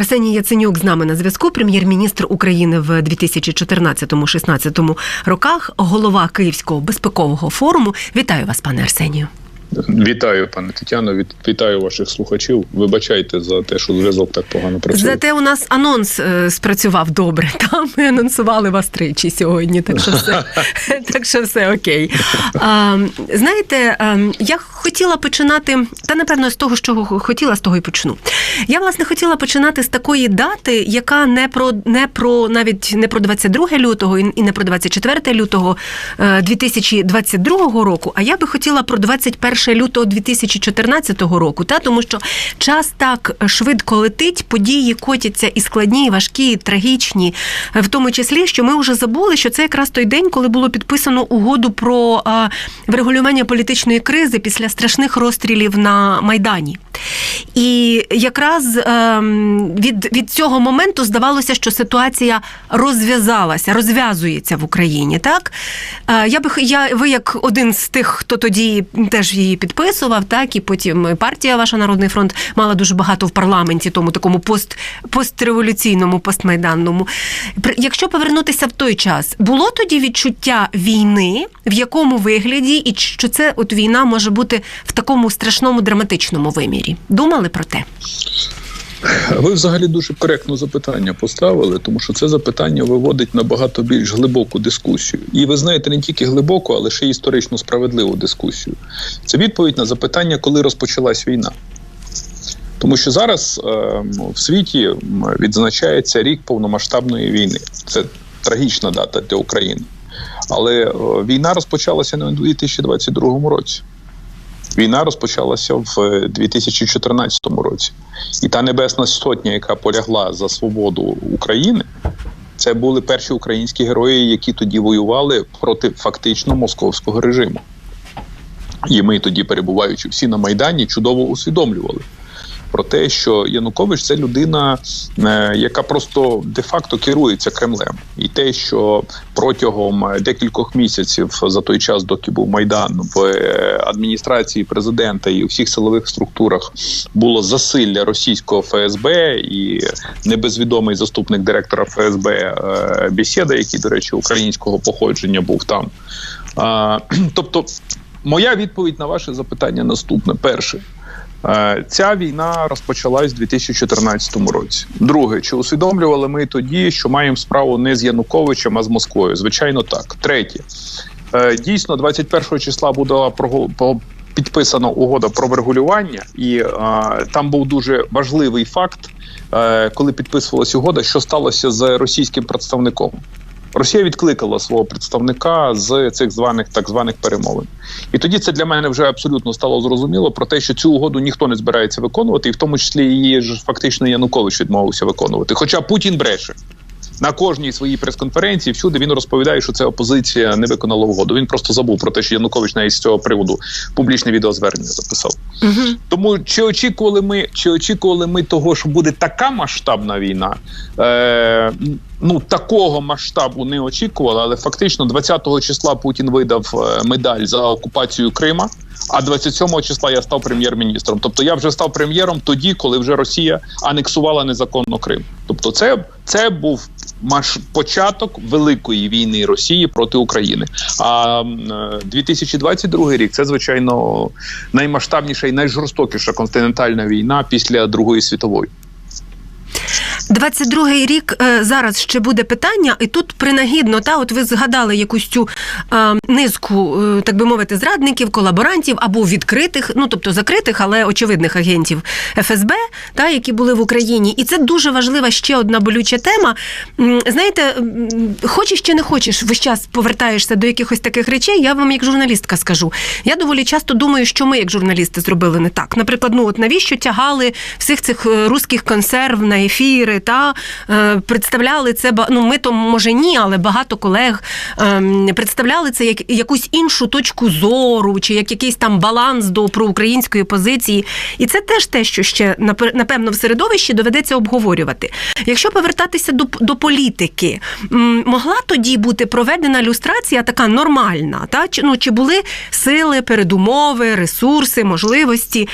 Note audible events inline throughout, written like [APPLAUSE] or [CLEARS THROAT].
Арсеній Яценюк з нами на зв'язку, прем'єр-міністр України в 2014-16 роках, голова Київського безпекового форуму. Вітаю вас, пане Арсенію. Вітаю, пане Тетяно. Вітаю ваших слухачів. Вибачайте за те, що зв'язок так погано працює. Зате у нас анонс е, спрацював добре. [LAUGHS] Там ми анонсували вас тричі сьогодні. Так що все [LAUGHS] так що все окей. А, знаєте, а, я хотіла починати, та напевно з того, що хотіла, з того і почну. Я власне хотіла починати з такої дати, яка не про не про навіть не про 22 лютого і не про 24 лютого е, 2022 року. А я би хотіла про 21 лютого 2014 року, та тому що час так швидко летить, події котяться і складні, і важкі, і трагічні, в тому числі, що ми вже забули, що це якраз той день, коли було підписано угоду про врегулювання політичної кризи після страшних розстрілів на майдані. І якраз ем, від, від цього моменту здавалося, що ситуація розв'язалася, розв'язується в Україні. Так е, я би я ви як один з тих, хто тоді теж її підписував, так і потім партія ваша Народний фронт мала дуже багато в парламенті, тому такому пост постреволюційному, постмайданному. Якщо повернутися в той час, було тоді відчуття війни, в якому вигляді, і що це от війна може бути в такому страшному драматичному вимірі? Думали про те? Ви взагалі дуже коректно запитання поставили, тому що це запитання виводить набагато більш глибоку дискусію. І ви знаєте, не тільки глибоку, але ще історично справедливу дискусію. Це відповідь на запитання, коли розпочалась війна. Тому що зараз е, в світі відзначається рік повномасштабної війни. Це трагічна дата для України. Але е, війна розпочалася не у 2022 році. Війна розпочалася в 2014 році, і та небесна сотня, яка полягла за свободу України, це були перші українські герої, які тоді воювали проти фактично московського режиму. І ми тоді, перебуваючи всі на майдані, чудово усвідомлювали про те, що Янукович це людина, яка просто де-факто керується Кремлем, і те, що протягом декількох місяців за той час, доки був майдан в адміністрації президента і у всіх силових структурах було засилля російського ФСБ і небезвідомий заступник директора ФСБ Бесіда, який, до речі, українського походження був там. [CLEARS THROAT] Тобто, моя відповідь на ваше запитання наступне: перше. Ця війна розпочалась у 2014 році. Друге, чи усвідомлювали ми тоді, що маємо справу не з Януковичем, а з Москвою? Звичайно, так. Третє, дійсно, 21 числа буде підписана угода про врегулювання, і там був дуже важливий факт, коли підписувалася угода, що сталося з російським представником. Росія відкликала свого представника з цих званих так званих перемовин, і тоді це для мене вже абсолютно стало зрозуміло про те, що цю угоду ніхто не збирається виконувати, і в тому числі її ж фактично Янукович відмовився виконувати. Хоча Путін бреше на кожній своїй прес-конференції, всюди він розповідає, що це опозиція не виконала угоду. Він просто забув про те, що Янукович навіть з цього приводу публічне відеозвернення записав. Угу. Тому чи очікували ми, чи очікували ми того, що буде така масштабна війна? Е, Ну, такого масштабу не очікували, але фактично 20-го числа Путін видав медаль за окупацію Крима. А 27-го числа я став прем'єр-міністром. Тобто я вже став прем'єром тоді, коли вже Росія анексувала незаконно Крим. Тобто, це це був маш початок великої війни Росії проти України. А 2022 рік це звичайно наймасштабніша і найжорстокіша континентальна війна після Другої світової. 22-й рік е, зараз ще буде питання, і тут принагідно, та от ви згадали якусь цю е, низку, е, так би мовити, зрадників, колаборантів або відкритих, ну тобто закритих, але очевидних агентів ФСБ, та які були в Україні. І це дуже важлива ще одна болюча тема. Знаєте, хочеш чи не хочеш, весь час повертаєшся до якихось таких речей. Я вам, як журналістка, скажу. Я доволі часто думаю, що ми, як журналісти, зробили не так. Наприклад, ну от навіщо тягали всіх цих русських консерв на ефіри та е, представляли це ну, ми то може ні, але багато колег ем, представляли це як якусь іншу точку зору, чи як якийсь там баланс до проукраїнської позиції. І це теж те, що ще напе- напевно в середовищі доведеться обговорювати. Якщо повертатися до, до політики, могла тоді бути проведена люстрація така нормальна, та чи ну чи були сили, передумови, ресурси, можливості,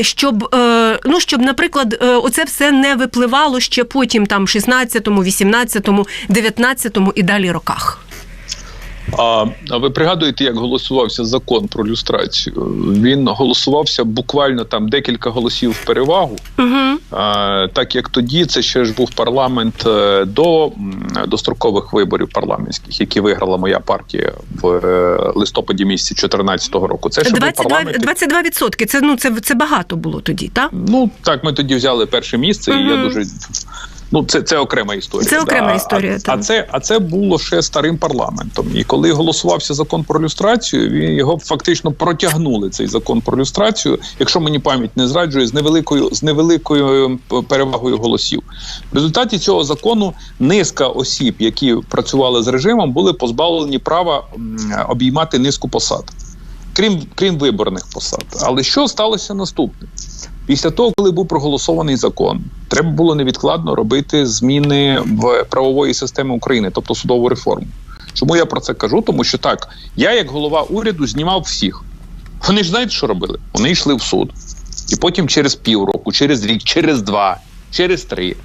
щоб е, ну щоб, наприклад, е, оце все не випливало ще потім, там 16-му, 18-му, 19-му і далі роках. А, ви пригадуєте, як голосувався закон про люстрацію? Він голосувався буквально там декілька голосів в перевагу. Угу. А, так як тоді це ще ж був парламент е, до дострокових виборів парламентських, які виграла моя партія в е, листопаді місяці 2014 року. Це ще був 22, парламент. 22 відсотки. Це ну це, це багато було тоді, так? Ну так, ми тоді взяли перше місце, і я дуже. Ну, це, це окрема історія. Це окрема да. історія, А, так. а це а це було ще старим парламентом. І коли голосувався закон про люстрацію, він його фактично протягнули цей закон про люстрацію, якщо мені пам'ять не зраджує, з невеликою з невеликою е, перевагою голосів. В результаті цього закону низка осіб, які працювали з режимом, були позбавлені права обіймати низку посад. Крім крім виборних посад, але що сталося наступне? Після того, коли був проголосований закон, треба було невідкладно робити зміни в правової системи України, тобто судову реформу. Чому я про це кажу? Тому що так, я, як голова уряду, знімав всіх. Вони ж знають, що робили? Вони йшли в суд. І потім через півроку, через рік, через два, через три.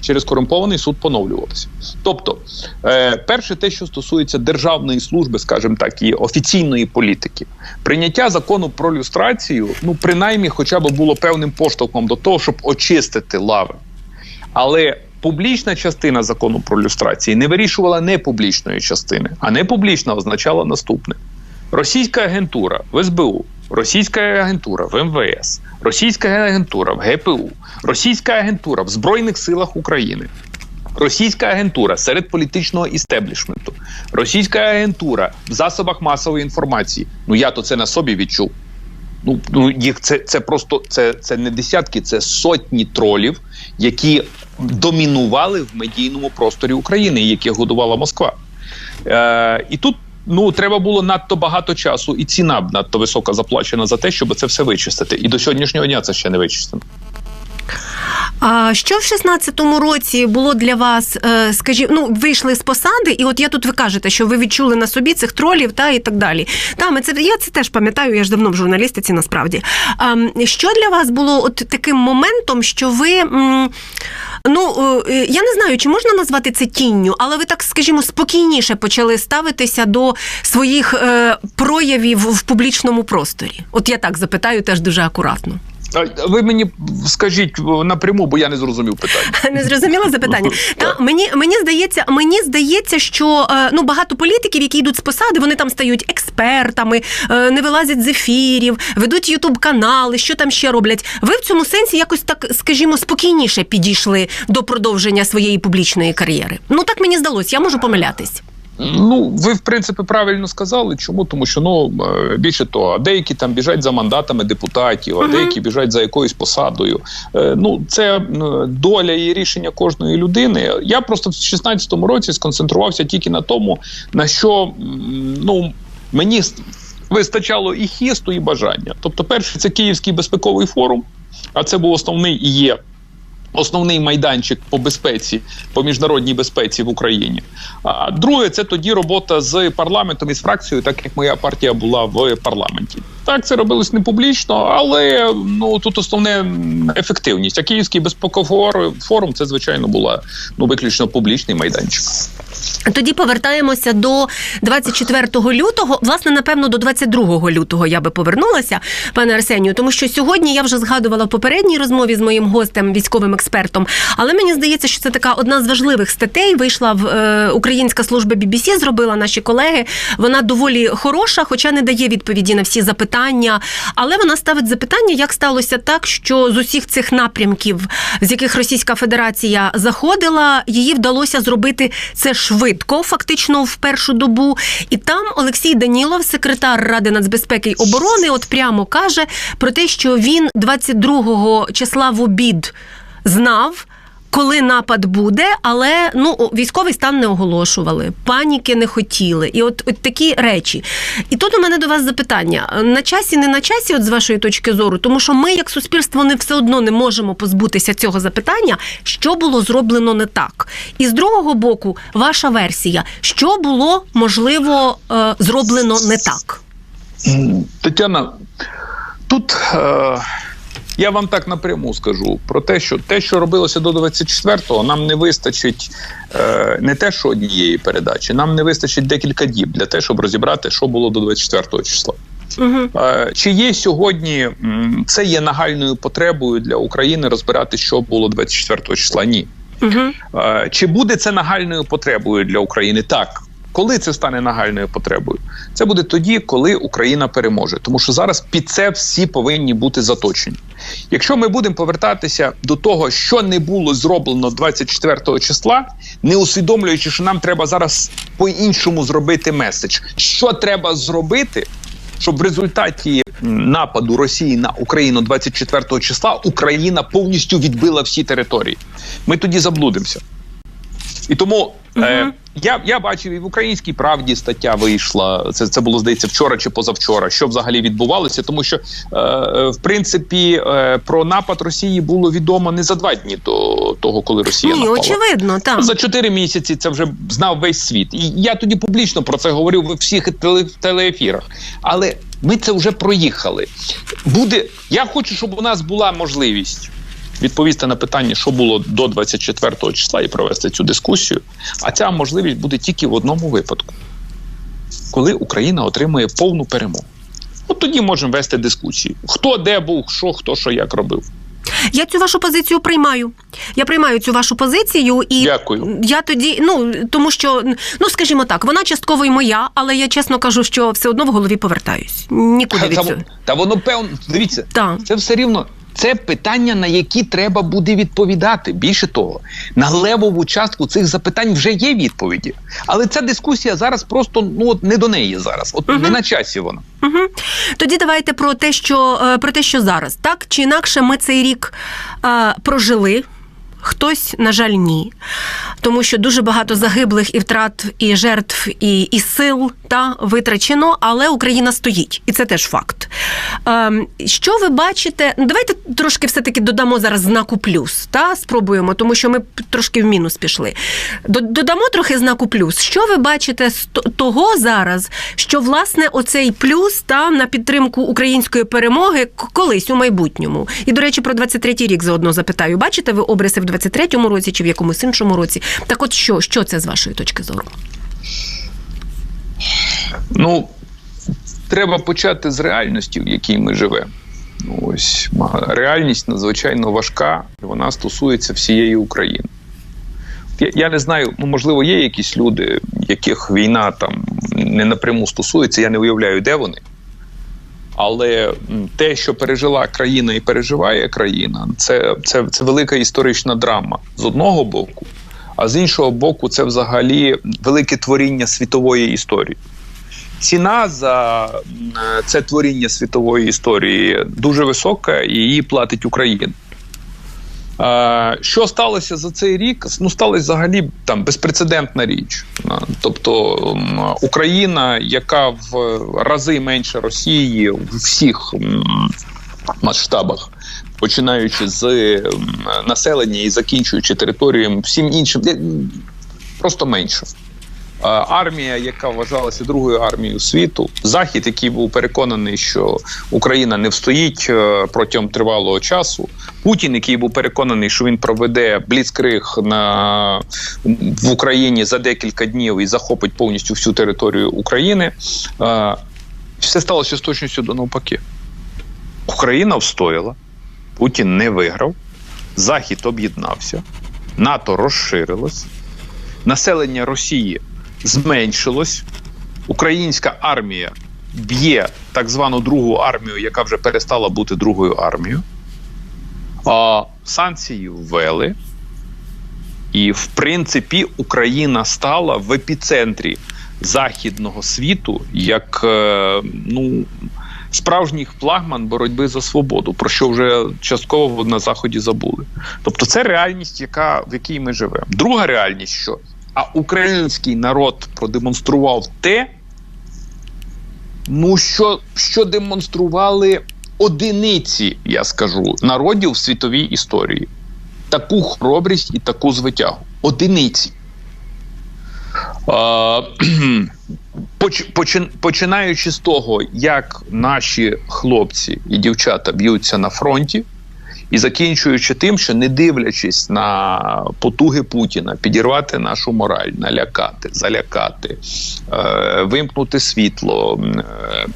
Через корумпований суд поновлювався. Тобто, е, перше, те, що стосується державної служби, скажімо так, і офіційної політики, прийняття закону про люстрацію, ну принаймні, хоча б було певним поштовхом до того, щоб очистити лави. Але публічна частина закону про люстрацію не вирішувала непублічної частини, а непублічна означала наступне: російська агентура в СБУ, російська агентура в МВС, російська агентура в ГПУ, російська агентура в Збройних силах України. Російська агентура серед політичного істеблішменту, російська агентура в засобах масової інформації. Ну я то це на собі відчув. Ну, ну їх це, це просто це, це не десятки, це сотні тролів, які домінували в медійному просторі України, яких годувала Москва. Е, і тут ну треба було надто багато часу, і ціна надто висока заплачена за те, щоб це все вичистити. І до сьогоднішнього дня це ще не вичистено. А що в 16-му році було для вас, е, скажімо, ну вийшли з посади, і от я тут ви кажете, що ви відчули на собі цих тролів та і так далі. Та ми це я це теж пам'ятаю. Я ж давно в журналістиці насправді. А що для вас було от таким моментом, що ви. Ну е, я не знаю, чи можна назвати це тінню, але ви так, скажімо, спокійніше почали ставитися до своїх е, проявів в публічному просторі. От я так запитаю теж дуже акуратно. Ви мені скажіть напряму, бо я не зрозумів питання. [LAUGHS] Не зрозуміло запитання. [LAUGHS] Та мені мені здається, мені здається, що е, ну багато політиків, які йдуть з посади, вони там стають експертами, е, не вилазять з ефірів, ведуть ютуб канали, що там ще роблять. Ви в цьому сенсі якось так, скажімо, спокійніше підійшли до продовження своєї публічної кар'єри. Ну так мені здалось, я можу помилятись. Ну, ви в принципі правильно сказали. Чому? Тому що ну е, більше того, деякі там біжать за мандатами депутатів, а деякі біжать за якоюсь посадою. Е, Ну, це е, доля і рішення кожної людини. Я просто в 16-му році сконцентрувався тільки на тому, на що ну мені вистачало і хісту, і бажання. Тобто, перше, це Київський безпековий форум, а це був основний і є основний майданчик по безпеці, по міжнародній безпеці в Україні. А друге, це тоді робота з парламентом і з фракцією, так як моя партія була в парламенті. Так, це робилось не публічно, але ну тут основне ефективність. А Київський безпековий форум це звичайно була ну виключно публічний майданчик. Тоді повертаємося до 24 лютого. Власне, напевно, до 22 лютого я би повернулася, пане Арсенію, тому що сьогодні я вже згадувала в попередній розмові з моїм гостем, військовим експертом. Але мені здається, що це така одна з важливих статей. Вийшла в е, українська служба BBC, зробила наші колеги. Вона доволі хороша, хоча не дає відповіді на всі запитання. Але вона ставить запитання, як сталося так, що з усіх цих напрямків, з яких Російська Федерація заходила, її вдалося зробити це швидко, фактично в першу добу. І там Олексій Данілов, секретар Ради нацбезпеки й оборони, от прямо каже про те, що він 22 числа в обід знав. Коли напад буде, але ну військовий стан не оголошували, паніки не хотіли. І от, от такі речі. І тут у мене до вас запитання: на часі, не на часі, от з вашої точки зору, тому що ми, як суспільство, не все одно не можемо позбутися цього запитання, що було зроблено не так. І з другого боку, ваша версія, що було можливо е, зроблено не так. Тетяна, тут е, я вам так напряму скажу про те, що те, що робилося до 24-го, нам не вистачить е, не те, що однієї передачі, нам не вистачить декілька діб для того, щоб розібрати, що було до 24 числа. Угу. Чи є сьогодні це є нагальною потребою для України розбирати, що було 24 числа? Ні. Угу. Чи буде це нагальною потребою для України? Так. Коли це стане нагальною потребою? Це буде тоді, коли Україна переможе. Тому що зараз під це всі повинні бути заточені. Якщо ми будемо повертатися до того, що не було зроблено 24 числа, не усвідомлюючи, що нам треба зараз по-іншому зробити меседж, що треба зробити, щоб в результаті нападу Росії на Україну 24 числа Україна повністю відбила всі території. Ми тоді заблудимося. І тому е, я, я бачив і в українській правді стаття вийшла. Це, це було здається вчора чи позавчора. Що взагалі відбувалося? Тому що е, е, в принципі е, про напад Росії було відомо не за два дні до того, коли Росія Ні, напала. очевидно, так. За чотири місяці це вже знав весь світ. І я тоді публічно про це говорив в всіх теле, телеефірах. Але ми це вже проїхали. Буде, я хочу, щоб у нас була можливість відповісти на питання, що було до 24 числа, і провести цю дискусію. А ця можливість буде тільки в одному випадку, коли Україна отримує повну перемогу. От тоді можемо вести дискусії. Хто де був, що, хто що як робив. Я цю вашу позицію приймаю. Я приймаю цю вашу позицію і Дякую. я тоді, ну тому що ну скажімо так, вона частково і моя, але я чесно кажу, що все одно в голові повертаюсь. Нікуди Та, від цього. та воно певно, дивіться, Так. це все рівно. Це питання, на які треба буде відповідати. Більше того, на левову частку цих запитань вже є відповіді. Але ця дискусія зараз просто ну от не до неї зараз. От не на часі вона. Угу. Тоді давайте про те, що е, про те, що зараз так чи інакше ми цей рік а, прожили. Хтось, на жаль, ні. Тому що дуже багато загиблих і втрат, і жертв, і, і сил та витрачено, але Україна стоїть, і це теж факт. Ем, що ви бачите? Ну, давайте трошки все-таки додамо зараз знаку плюс, та спробуємо, тому що ми трошки в мінус пішли. Додамо трохи знаку плюс. Що ви бачите з того зараз, що власне оцей плюс та на підтримку української перемоги колись у майбутньому? І до речі, про 23-й рік заодно запитаю. Бачите ви обриси в 23-му році чи в якомусь іншому році? Так, от що, що це з вашої точки зору? Ну треба почати з реальності, в якій ми живемо. Ось реальність надзвичайно важка, вона стосується всієї України. Я, я не знаю, ну можливо, є якісь люди, яких війна там не напряму стосується, я не уявляю, де вони. Але те, що пережила країна і переживає країна, це, це, це велика історична драма з одного боку, а з іншого боку, це взагалі велике творіння світової історії. Ціна за це творіння світової історії дуже висока, і її платить Україна. Е, Що сталося за цей рік? Ну, сталося взагалі там безпрецедентна річ. Е, Тобто Україна, яка в рази менше Росії в всіх масштабах, починаючи з населення і закінчуючи територієм, всім іншим, просто менше. Е, Армія, яка вважалася другою армією світу, захід, який був переконаний, що Україна не встоїть е, протягом тривалого часу. Путін, який був переконаний, що він проведе бліцкриг на в Україні за декілька днів і захопить повністю всю територію України. Е, Все сталося з точністю до навпаки. Україна встояла, Путін не виграв, Захід об'єднався, НАТО розширилось, населення Росії зменшилось, українська армія б'є так звану другу армію, яка вже перестала бути другою армією. А санкції ввели. І, в принципі, Україна стала в епіцентрі західного світу як е, ну, справжній флагман боротьби за свободу, про що вже частково на заході забули. Тобто, це реальність, яка в якій ми живемо. Друга реальність, що а український народ продемонстрував те, ну що, що демонстрували одиниці, я скажу, народів в світовій історії. Таку хоробрість і таку звитягу. Одиниці. [CLEARS THROAT] Починаючи з того, як наші хлопці і дівчата б'ються на фронті, і закінчуючи тим, що не дивлячись на потуги Путіна, підірвати нашу мораль, налякати, залякати, е, вимкнути світло, е,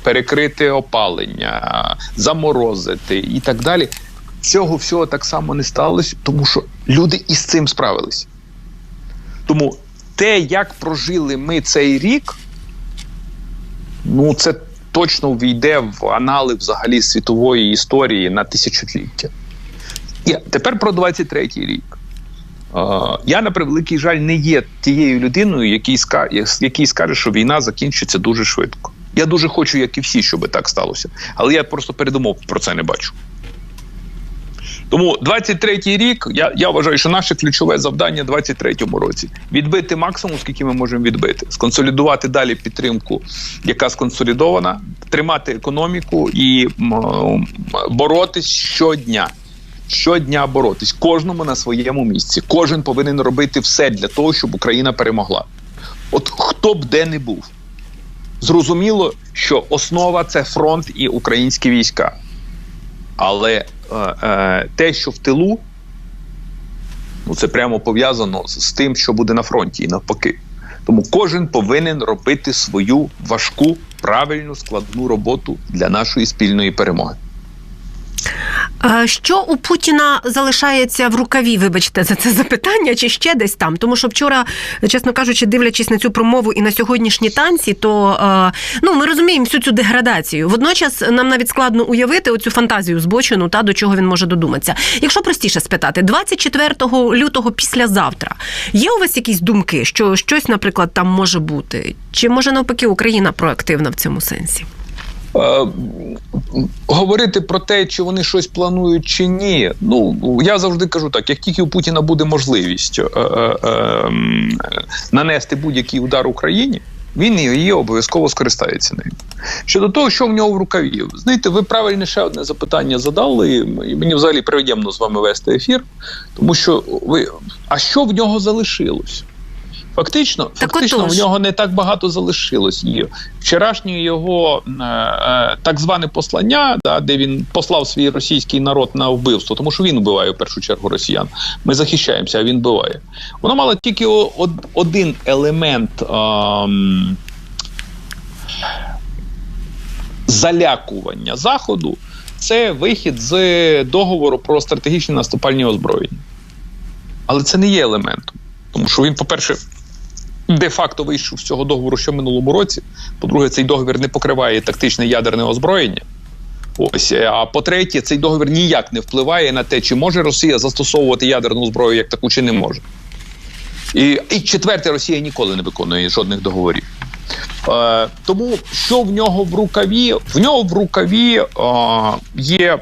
перекрити опалення, заморозити і так далі. Цього всього так само не сталося, тому що люди із цим справились. Тому те, як прожили ми цей рік, ну це точно війде в анали взагалі світової історії на тисячоліття. І тепер про 23-й рік. Я на превеликий жаль не є тією людиною, який, скаже, що війна закінчиться дуже швидко. Я дуже хочу, як і всі, щоб так сталося. Але я просто передумов про це не бачу. Тому 23-й рік я, я вважаю, що наше ключове завдання в 23-му році відбити максимум, скільки ми можемо відбити, сконсолідувати далі підтримку, яка сконсолідована, тримати економіку і боротись щодня. Щодня боротись, кожному на своєму місці. Кожен повинен робити все для того, щоб Україна перемогла. От хто б де не був, зрозуміло, що основа це фронт і українські війська. Але е, е, те, що в тилу, ну це прямо пов'язано з, тим, що буде на фронті, і навпаки. Тому кожен повинен робити свою важку, правильну, складну роботу для нашої спільної перемоги. Що у Путіна залишається в рукаві? Вибачте за це запитання, чи ще десь там? Тому що вчора, чесно кажучи, дивлячись на цю промову і на сьогоднішні танці, то ну ми розуміємо всю цю деградацію. Водночас нам навіть складно уявити оцю фантазію збочену та до чого він може додуматися. Якщо простіше спитати, 24 лютого післязавтра є у вас якісь думки, що щось, наприклад, там може бути? Чи може навпаки Україна проактивна в цьому сенсі? Е, говорити про те, чи вони щось планують чи ні. Ну я завжди кажу так: як тільки у Путіна буде можливість е, е, е, нанести будь-який удар Україні. Він її обов'язково скористається нею. Щодо того, що в нього в рукаві, знаєте, ви правильно ще одне запитання задали, і мені взагалі приємно з вами вести ефір, тому що ви. А що в нього залишилось? Фактично, так фактично отож. в нього не так багато залишилось. І вчорашнє його е, е, так зване послання, да, де він послав свій російський народ на вбивство, тому що він вбиває в першу чергу росіян. Ми захищаємося, а він вбиває. Воно мало тільки о- од- один елемент. ем, Залякування заходу це вихід з договору про стратегічні наступальні озброєння. Але це не є елементом. Тому що він, по-перше, де-факто вийшов з цього договору ще в минулому році. По-друге, цей договір не покриває тактичне ядерне озброєння. Ось, а по-третє, цей договір ніяк не впливає на те, чи може Росія застосовувати ядерну зброю як таку, чи не може. І, і четверте, Росія ніколи не виконує жодних договорів. Е, тому що в нього в рукаві? В нього в рукаві е, є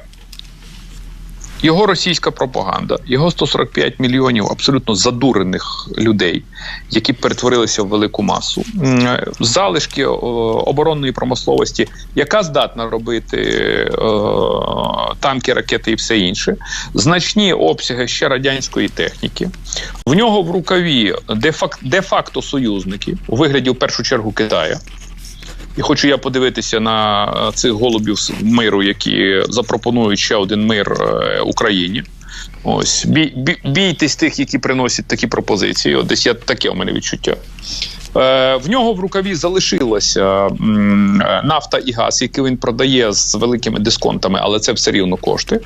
його російська пропаганда, його 145 мільйонів абсолютно задурених людей, які перетворилися в велику масу, е, залишки оборонної промисловості, яка здатна робити е, танки, ракети і все інше, значні обсяги ще радянської техніки. В нього в рукаві де-фак- де-факто союзники у вигляді в першу чергу Китая. І хочу я подивитися на е, цих голубів миру, які запропонують ще один мир е, Україні. Ось бій, бій, бійтесь тих, які приносять такі пропозиції. От десь я таке у мене відчуття. Е, в нього в рукаві залишилася м, е, нафта і газ, які він продає з великими дисконтами, але це все рівно кошти.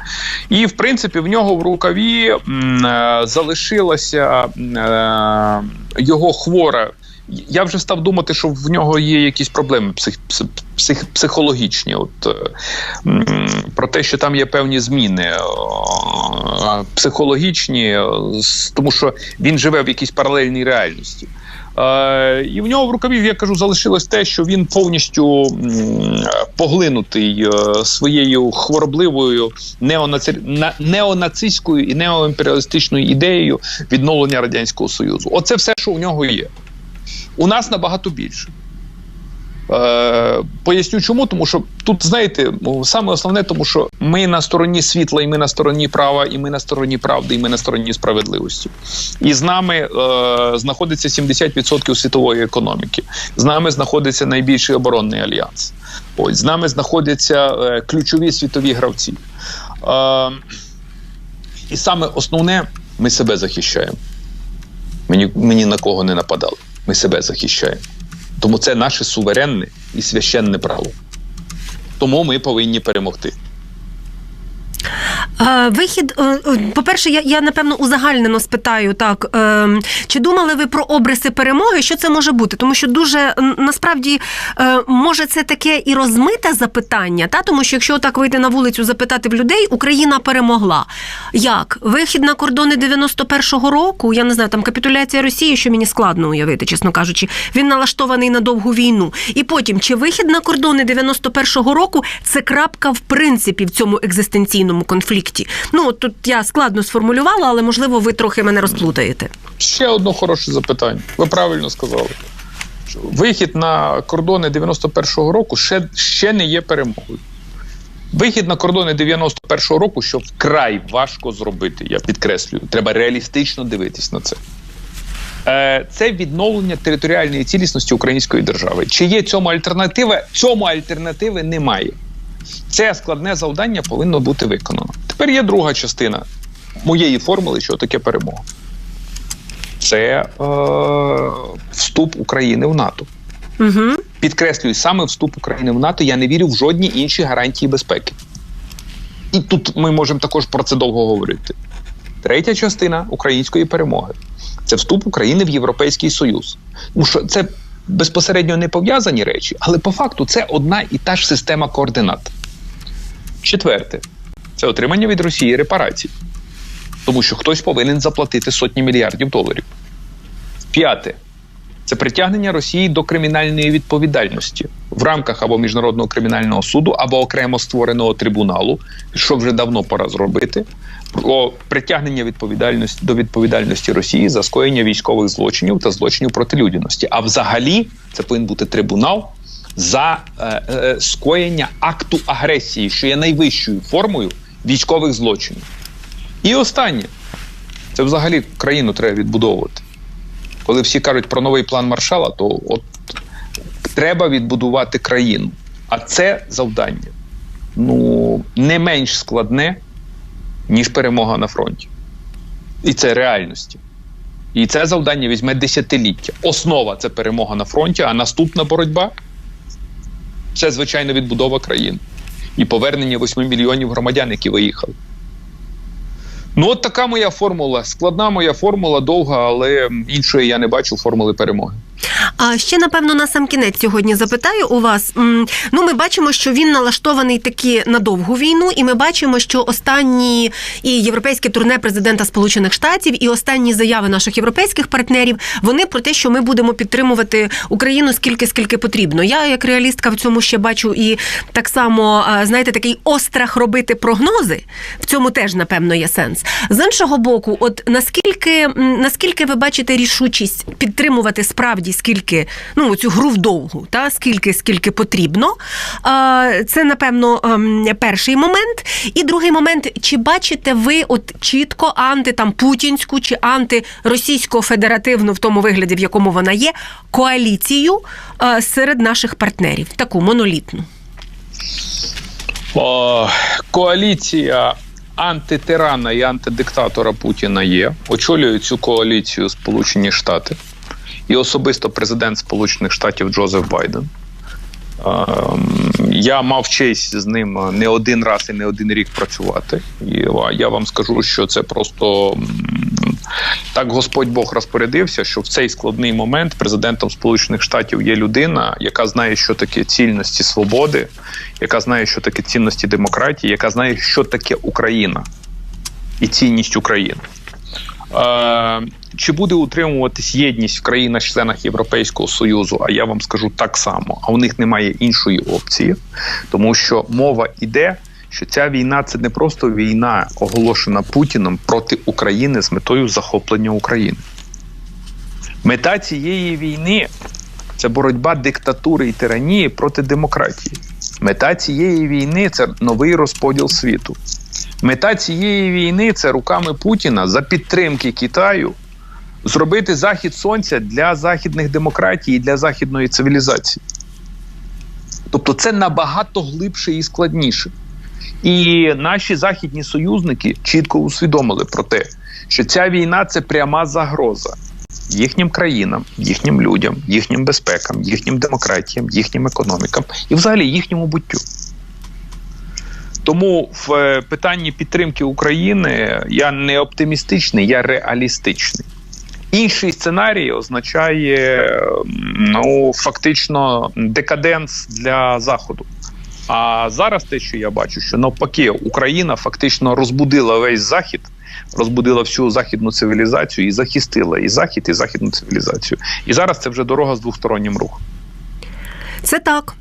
І в принципі в нього в рукаві м, залишилася е, його хвора. Я вже став думати, що в нього є якісь проблеми псих, псих, псих, психологічні. От е, про те, що там є певні зміни психологічні, е, тому що він живе в якійсь паралельній реальності. Е, І в нього в рукаві, я кажу, залишилось те, що він повністю поглинутий своєю хворобливою неонаци... на- неонацистською і неоімперіалістичною ідеєю відновлення радянського союзу. Оце все, що у нього є. У нас набагато більше. Е, поясню чому, тому що тут, знаєте, ну, саме основне, тому що ми на стороні світла, і ми на стороні права, і ми на стороні правди, і ми на стороні справедливості. І з нами е, знаходиться 70% світової економіки. З нами знаходиться найбільший оборонний альянс. Ось з нами знаходяться е, ключові світові гравці. Е, і саме основне, ми себе захищаємо. Мені, мені на кого не нападали. Ми себе захищаємо. Тому це наше суверенне і священне право. Тому ми повинні перемогти. Е, Вихід, е, е, по-перше, я, я напевно узагальнено спитаю так. е, Чи думали ви про обриси перемоги? Що це може бути? Тому що дуже насправді може це таке і розмите запитання, та тому що якщо так вийти на вулицю, запитати в людей, Україна перемогла. Як вихід на кордони 91-го року? Я не знаю, там капітуляція Росії, що мені складно уявити, чесно кажучи. Він налаштований на довгу війну. І потім, чи вихід на кордони 91-го року це крапка в принципі в цьому екзистенційному конфлікті? Ну от тут я складно сформулювала, але можливо ви трохи мене розплутаєте. Ще одне хороше запитання. Ви правильно сказали. Вихід на кордони 91-го року ще, ще не є перемогою. Вихід на кордони 91-го року, що вкрай важко зробити, я підкреслюю. Треба реалістично дивитись на це. Е, Це відновлення територіальної цілісності української держави. Чи є цьому альтернатива? Цьому альтернативи немає. Це складне завдання повинно бути виконано. Тепер є друга частина моєї формули, що таке перемога. Це е, вступ України в НАТО. Угу. Підкреслюю, саме вступ України в НАТО я не вірю в жодні інші гарантії безпеки. І тут ми можемо також про це довго говорити. Третя частина української перемоги це вступ України в Європейський Союз. Тому що це безпосередньо не пов'язані речі, але по факту це одна і та ж система координат. Четверте це отримання від Росії репарацій, тому що хтось повинен заплатити сотні мільярдів доларів. П'яте це притягнення Росії до кримінальної відповідальності в рамках або міжнародного кримінального суду, або окремо створеного трибуналу, що вже давно пора зробити. Про притягнення відповідальності до відповідальності Росії за скоєння військових злочинів та злочинів проти людяності. А взагалі це повинен бути трибунал за е, е, скоєння акту агресії, що є найвищою формою військових злочинів. І останнє це взагалі країну треба відбудовувати. Коли всі кажуть про новий план маршала, то от треба відбудувати країну. А це завдання ну не менш складне, ніж перемога на фронті. І це реальності. І це завдання візьме десятиліття. Основа це перемога на фронті, а наступна боротьба це, звичайно, відбудова країни і повернення 8 мільйонів громадян, які виїхали. Ну, от така моя формула. Складна моя формула, довга, але іншої я не бачу формули перемоги. А ще напевно на сам кінець сьогодні запитаю у вас. Ну, ми бачимо, що він налаштований таки на довгу війну, і ми бачимо, що останні і європейське турне президента Сполучених Штатів, і останні заяви наших європейських партнерів вони про те, що ми будемо підтримувати Україну скільки скільки потрібно. Я як реалістка в цьому ще бачу і так само знаєте, такий острах робити прогнози. В цьому теж напевно є сенс. З іншого боку, от наскільки наскільки ви бачите рішучість підтримувати справді скільки ну цю гру вдовгу, та скільки скільки потрібно. Це напевно ем, перший момент. І другий момент, чи бачите ви от чітко анти там путінську чи антиросійсько федеративну в тому вигляді, в якому вона є, коаліцію е, серед наших партнерів, таку монолітну. О, коаліція антитирана і антидиктатора Путіна є. Очолює цю коаліцію Сполучені Штати і особисто президент Сполучених Штатів Джозеф Байден. Ем, Я мав честь з ним не один раз і не один рік працювати. І я вам скажу, що це просто так Господь Бог розпорядився, що в цей складний момент президентом Сполучених Штатів є людина, яка знає, що таке цільності свободи, яка знає, що таке цінності демократії, яка знає, що таке Україна і цінність України. Е, чи буде утримуватись єдність в країнах-членах Європейського Союзу? А я вам скажу так само. А у них немає іншої опції, тому що мова йде, що ця війна це не просто війна, оголошена Путіном проти України з метою захоплення України. Мета цієї війни це боротьба диктатури і тиранії проти демократії. Мета цієї війни це новий розподіл світу. Мета цієї війни це руками Путіна за підтримки Китаю зробити захід сонця для західних демократій і для західної цивілізації. Тобто це набагато глибше і складніше. І наші західні союзники чітко усвідомили про те, що ця війна це пряма загроза їхнім країнам, їхнім людям, їхнім безпекам, їхнім демократіям, їхнім економікам і взагалі їхньому буттю. Тому в е, питанні підтримки України я не оптимістичний, я реалістичний. Інший сценарій означає ну фактично декаденс для заходу. А зараз те, що я бачу, що навпаки, Україна фактично розбудила весь захід, розбудила всю західну цивілізацію і захистила і захід, і західну цивілізацію. І зараз це вже дорога з двостороннім рухом. Це так.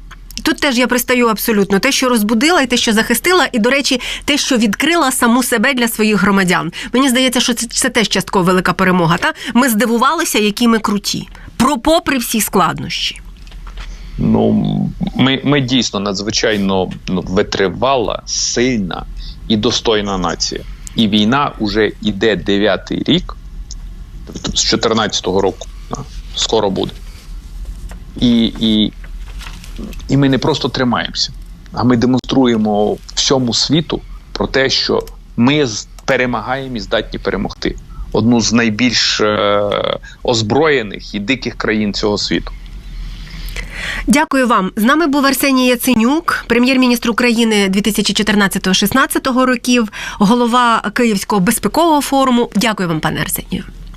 Тут теж я пристаю абсолютно те, що розбудила, і те, що захистила, і, до речі, те, що відкрила саму себе для своїх громадян. Мені здається, що це, це теж частково велика перемога. Та ми здивувалися, які ми круті. Про попри всі складнощі. Ну ми, ми дійсно надзвичайно ну, витривала, сильна і достойна нація. І війна вже йде дев'ятий рік, тобто з 14-го року скоро буде. І, і, і ми не просто тримаємося, а ми демонструємо всьому світу про те, що ми перемагаємо і здатні перемогти одну з найбільш е, озброєних і диких країн цього світу. Дякую вам. З нами був Арсеній Яценюк, прем'єр-міністр України 2014-16 років, голова Київського безпекового форуму. Дякую вам, пане Арсенію.